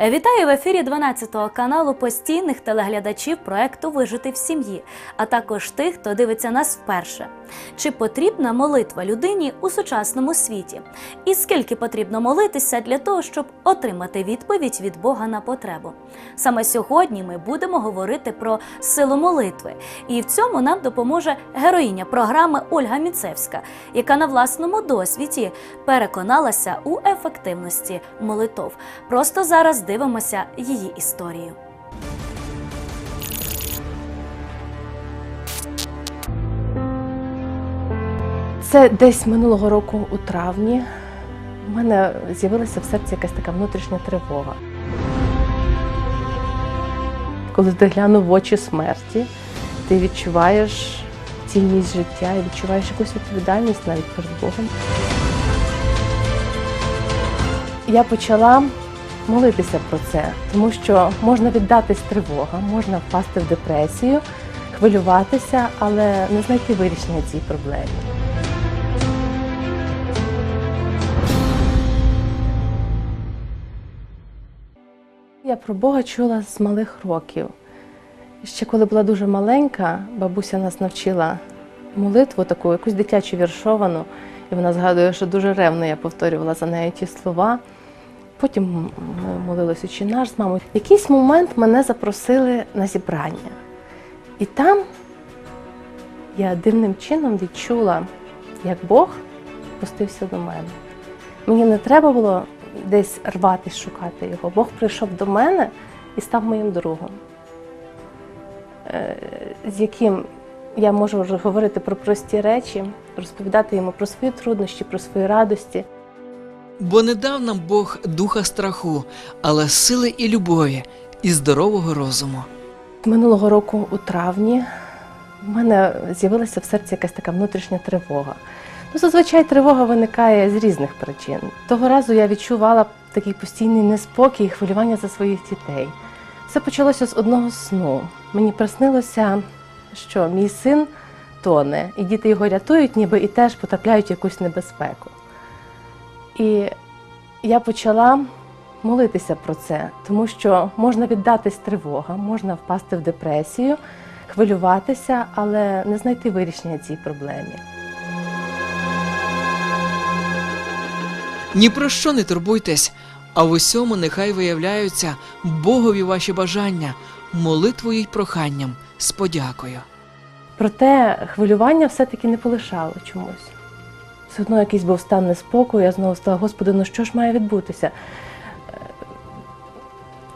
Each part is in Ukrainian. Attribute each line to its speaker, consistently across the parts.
Speaker 1: Вітаю в ефірі 12 каналу постійних телеглядачів проекту Вижити в сім'ї, а також тих, хто дивиться нас вперше. Чи потрібна молитва людині у сучасному світі? І скільки потрібно молитися для того, щоб отримати відповідь від Бога на потребу? Саме сьогодні ми будемо говорити про силу молитви, і в цьому нам допоможе героїня програми Ольга Міцевська, яка на власному досвіді переконалася у ефективності молитов. Просто зараз дивимося її історію.
Speaker 2: Це десь минулого року у травні. У мене з'явилася в серці якась така внутрішня тривога. Коли ти глянув в очі смерті, ти відчуваєш цінність життя і відчуваєш якусь відповідальність навіть перед Богом. Я почала молитися про це, тому що можна віддатись тривогам, можна впасти в депресію, хвилюватися, але не знайти вирішення цій проблемі. Я про Бога чула з малих років. Ще коли була дуже маленька, бабуся нас навчила молитву, таку якусь дитячу віршовану, і вона згадує, що дуже ревно я повторювала за нею ті слова. Потім молилися «Отче наш з мамою. В якийсь момент мене запросили на зібрання. І там я дивним чином відчула, як Бог пустився до мене. Мені не треба було десь рватись, шукати його. Бог прийшов до мене і став моїм другом, е, з яким я можу вже говорити про прості речі, розповідати йому про свої труднощі, про свої радості.
Speaker 3: Бо не дав нам Бог духа страху, але сили і любові, і здорового розуму.
Speaker 2: Минулого року у травні в мене з'явилася в серці якась така внутрішня тривога. Ну, зазвичай тривога виникає з різних причин. Того разу я відчувала такий постійний неспокій і хвилювання за своїх дітей. Все почалося з одного сну. Мені приснилося, що мій син тоне, і діти його рятують, ніби і теж потрапляють в якусь небезпеку. І я почала молитися про це, тому що можна віддатись тривогам, можна впасти в депресію, хвилюватися, але не знайти вирішення цій проблемі.
Speaker 3: Ні про що не турбуйтесь, а в усьому нехай виявляються Богові ваші бажання, молитвою й проханням з подякою.
Speaker 2: Проте хвилювання все-таки не полишало чомусь. Все одно якийсь був стан неспокою, я знову стала, Господи, ну що ж має відбутися? Е,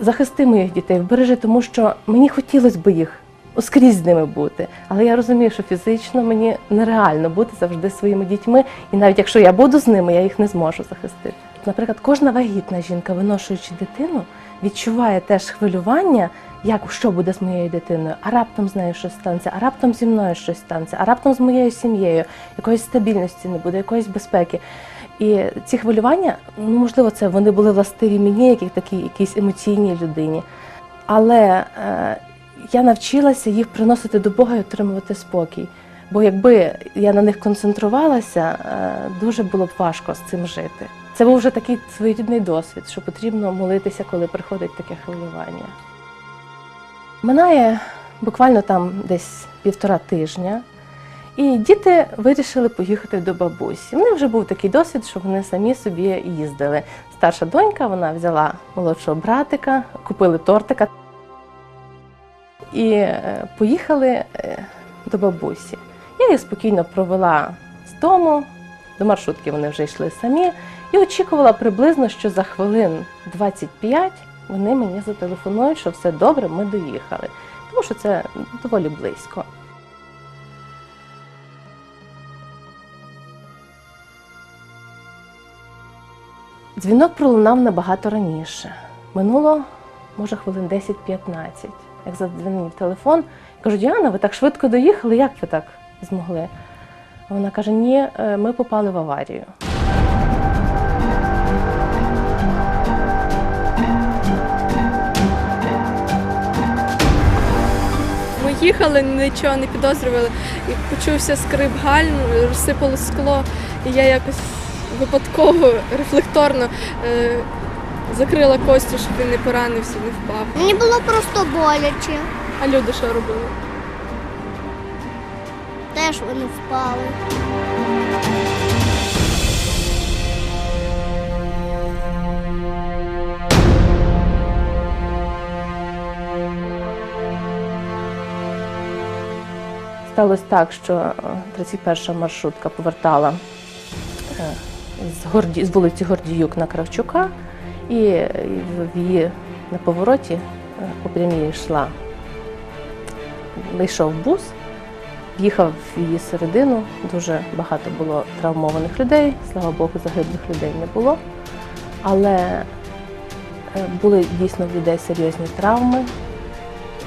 Speaker 2: Захисти моїх дітей, вбережи, тому що мені хотілося б їх скрізь з ними бути. Але я розумію, що фізично мені нереально бути завжди своїми дітьми, і навіть якщо я буду з ними, я їх не зможу захистити. Наприклад, кожна вагітна жінка, виношуючи дитину, відчуває теж хвилювання, як що буде з моєю дитиною, а раптом з нею щось станеться, а раптом зі мною щось станеться, а раптом з моєю сім'єю, якоїсь стабільності не буде, якоїсь безпеки. І ці хвилювання, ну можливо, це вони були властиві мені, як такій якійсь емоційній людині. Але е, я навчилася їх приносити до Бога і отримувати спокій. Бо якби я на них концентрувалася, е, дуже було б важко з цим жити. Це був вже такий своєрідний досвід, що потрібно молитися, коли приходить таке хвилювання. Минає буквально там десь півтора тижня, і діти вирішили поїхати до бабусі. У них вже був такий досвід, що вони самі собі їздили. Старша донька вона взяла молодшого братика, купили тортика і е, поїхали е, до бабусі. Я їх спокійно провела з дому, до маршрутки вони вже йшли самі, і очікувала приблизно, що за хвилин 25 вони мені зателефонують, що все добре, ми доїхали. Тому що це доволі близько. Дзвінок пролунав набагато раніше. Минуло може хвилин 10-15. Як задзвонив телефон, кажу, Діана, ви так швидко доїхали, як ви так змогли? Вона каже, ні, е, ми попали в аварію.
Speaker 4: Їхали, нічого не підозрювали. І почувся скрип гальм, розсипало скло, і я якось випадково, рефлекторно е, закрила Костю, щоб він не поранився, не впав.
Speaker 5: Мені було просто боляче.
Speaker 4: А люди що робили?
Speaker 5: Теж вони впали.
Speaker 2: Сталося так, що е, 31 маршрутка повертала е, з, Горді, з вулиці Гордіюк на Кравчука, і е, в її на повороті е, по прямій йшла. Вийшов бус, в'їхав в її середину. Дуже багато було травмованих людей. Слава Богу, загиблих людей не було. Але е, були дійсно в людей серйозні травми,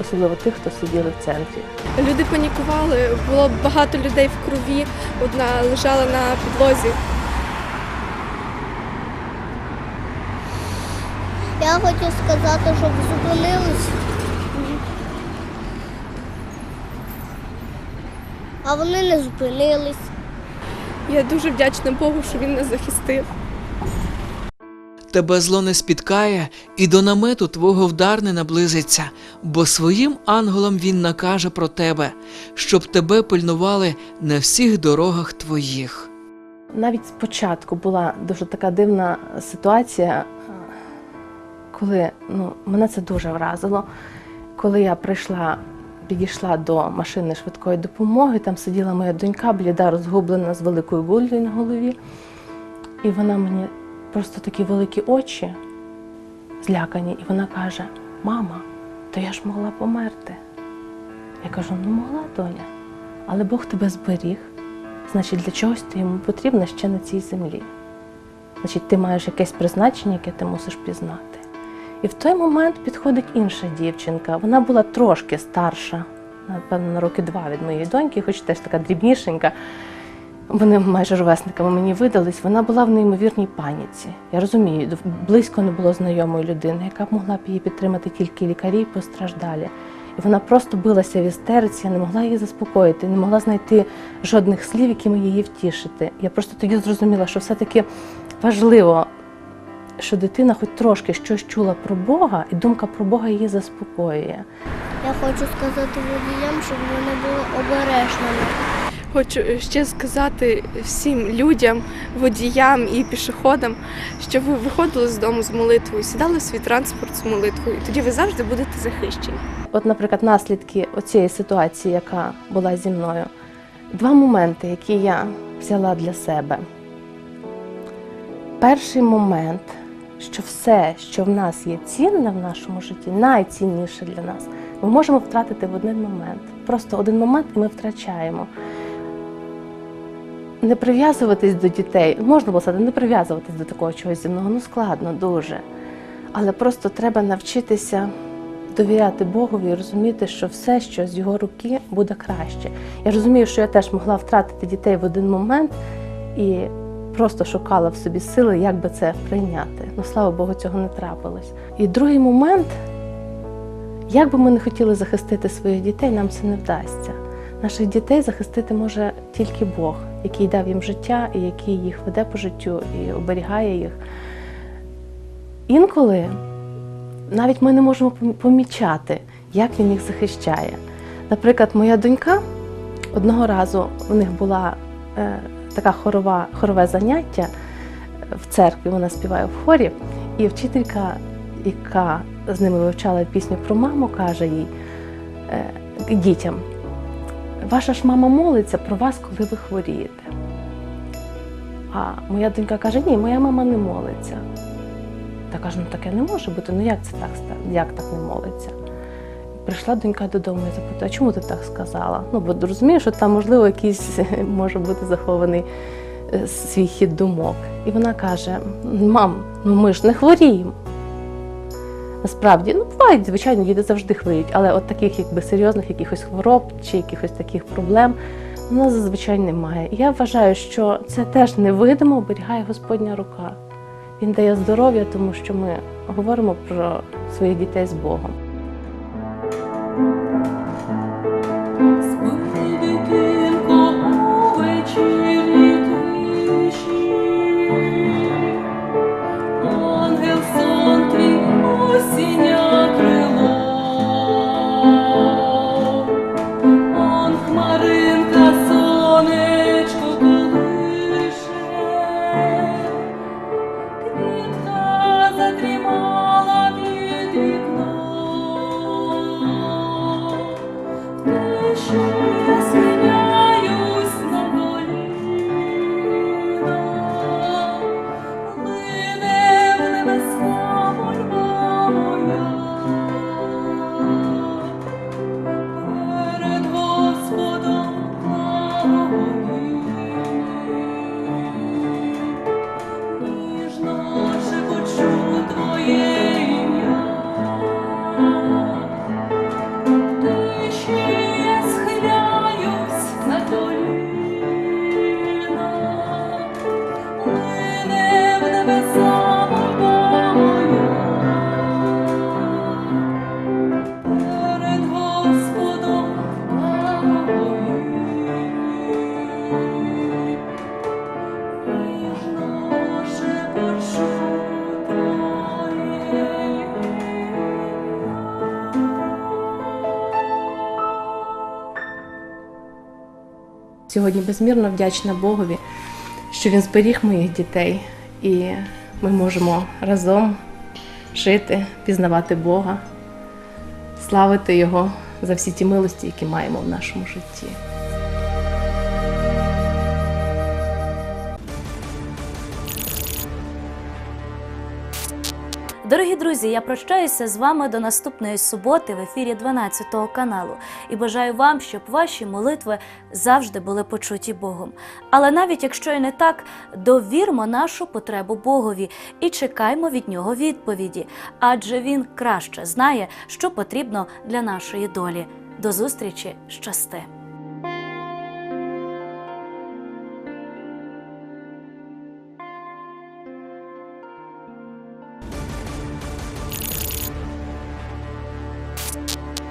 Speaker 2: особливо тих, хто сиділи в центрі.
Speaker 4: Люди панікували, було багато людей в крові, одна лежала на підлозі.
Speaker 5: Я хочу сказати, щоб зупинились. А вони не зупинились.
Speaker 4: Я дуже вдячна Богу, що він нас захистив.
Speaker 3: Тебе зло не спіткає, і до намету твого вдар не наблизиться, бо своїм ангелам він накаже про тебе, щоб тебе пильнували на всіх дорогах твоїх.
Speaker 2: Навіть спочатку була дуже така дивна ситуація, коли ну, мене це дуже вразило. Коли я прийшла, підійшла до машини швидкої допомоги, там сиділа моя донька, бліда, розгублена з великою гуллею на голові. І вона мені просто такі великі очі злякані, і вона каже: Мама, то я ж могла померти. Я кажу, ну могла, доня, але Бог тебе зберіг. Значить, для чогось ти йому потрібна ще на цій землі. Значить, ти маєш якесь призначення, яке ти мусиш пізнати. І в той момент підходить інша дівчинка. Вона була трошки старша, напевно, на роки два від моєї доньки, хоч теж така дрібнішенька. Вони майже ровесниками мені видались. Вона була в неймовірній паніці. Я розумію, близько не було знайомої людини, яка б могла б її підтримати тільки лікарі і постраждалі. І вона просто билася в істериці, я не могла її заспокоїти, не могла знайти жодних слів, якими її втішити. Я просто тоді зрозуміла, що все-таки важливо, що дитина хоч трошки щось чула про Бога, і думка про Бога її заспокоює.
Speaker 5: Я хочу сказати водіям, щоб вони були обережними.
Speaker 4: Хочу ще сказати всім людям, водіям і пішоходам, що ви виходили з дому з молитвою, сідали в свій транспорт з молитвою, тоді ви завжди будете захищені.
Speaker 2: От, наприклад, наслідки оцієї ситуації, яка була зі мною, два моменти, які я взяла для себе. Перший момент, що все, що в нас є цінне в нашому житті, найцінніше для нас, ми можемо втратити в один момент. Просто один момент і ми втрачаємо. Не прив'язуватись до дітей, можна було сказати, не прив'язуватись до такого чогось земного, ну складно дуже. Але просто треба навчитися довіряти Богові і розуміти, що все, що з його руки, буде краще. Я розумію, що я теж могла втратити дітей в один момент і просто шукала в собі сили, як би це прийняти. Ну, слава Богу, цього не трапилось. І другий момент, як би ми не хотіли захистити своїх дітей, нам це не вдасться. Наших дітей захистити може тільки Бог, який дав їм життя і який їх веде по життю і оберігає їх. Інколи навіть ми не можемо помічати, як він їх захищає. Наприклад, моя донька одного разу у них була е, така хорова, хорове заняття е, в церкві, вона співає в хорі, і вчителька, яка з ними вивчала пісню про маму, каже їй е, дітям: ваша ж мама молиться про вас, коли ви хворієте. А моя донька каже: ні, моя мама не молиться. Та каже, ну таке не може бути. Ну як це так як так не молиться? Прийшла донька додому і запитала, чому ти так сказала? Ну, бо розумію, що там, можливо, якийсь може бути захований е, свій хід думок. І вона каже: Мам, ну ми ж не хворіємо. Насправді, ну бувають, звичайно, діти завжди хворіють, але от таких якби серйозних якихось хвороб чи якихось таких проблем у нас зазвичай немає. Я вважаю, що це теж невидимо оберігає Господня рука. Він дає здоров'я, тому що ми говоримо про своїх дітей з Богом.
Speaker 6: show.
Speaker 2: Сьогодні безмірно вдячна Богові, що він зберіг моїх дітей, і ми можемо разом жити, пізнавати Бога, славити Його за всі ті милості, які маємо в нашому житті.
Speaker 1: Дорогі друзі, я прощаюся з вами до наступної суботи в ефірі 12 каналу і бажаю вам, щоб ваші молитви завжди були почуті Богом. Але навіть якщо і не так, довірмо нашу потребу Богові і чекаймо від нього відповіді, адже він краще знає, що потрібно для нашої долі. До зустрічі, щасти!